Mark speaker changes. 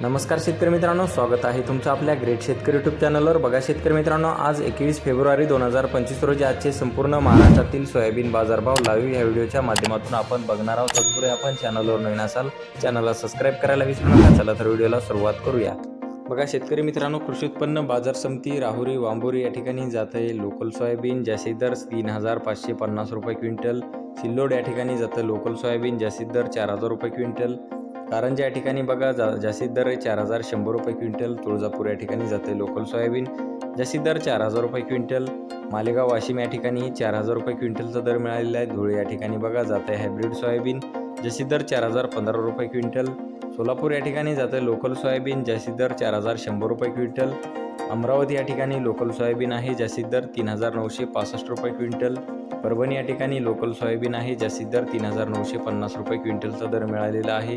Speaker 1: नमस्कार शेतकरी मित्रांनो स्वागत आहे तुमचं आपल्या ग्रेट शेतकरी यूट्यूब चॅनलवर बघा शेतकरी मित्रांनो आज एकवीस फेब्रुवारी दोन हजार पंचवीस रोजी आजचे संपूर्ण महाराष्ट्रातील सोयाबीन बाजारभाव लाईव्ह या व्हिडिओच्या माध्यमातून आपण बघणार आहोत. तत्पूर्वी आपण चॅनलवर नवीन असाल चॅनलला सबस्क्राईब करायला विसरू नका. चला तर व्हिडिओला सुरुवात करूया. बघा शेतकरी मित्रांनो कृषी उत्पन्न बाजार समिती राहुरी वांबोरी या ठिकाणी जात आहे. लोकल सोयाबीन जास्तीत दर तीन हजार पाचशे पन्नास रुपये क्विंटल. सिल्लोड या ठिकाणी जातं लोकल सोयाबीन जास्तीत दर चार हजार रुपये क्विंटल. कारण ज्या ठिकाणी बघा जा जास्तीत दर आहे चार हजार शंभर रुपये क्विंटल तुळजापूर या ठिकाणी जाते लोकल सोयाबीन. जास्तीत दर चार हजार रुपये क्विंटल. मालेगाव वाशिम या ठिकाणी चार हजार रुपये क्विंटलचा दर मिळालेला आहे. धुळे या ठिकाणी बघा जात आहे हायब्रिड सोयाबीन. जास्तीत दर चार हजार पंधरा रुपये क्विंटल. सोलापूर या ठिकाणी जाते लोकल सोयाबीन. जास्तीत दर चार हजार शंभर रुपये क्विंटल. अमरावती या ठिकाणी लोकल सोयाबीन आहे. जास्तीत दर तीन हजार नऊशे पासष्ट रुपये क्विंटल. परभणी या ठिकाणी लोकल सोयाबीन आहे. जास्तीत दर तीन हजार नऊशे पन्नास रुपये क्विंटलचा दर मिळालेला आहे.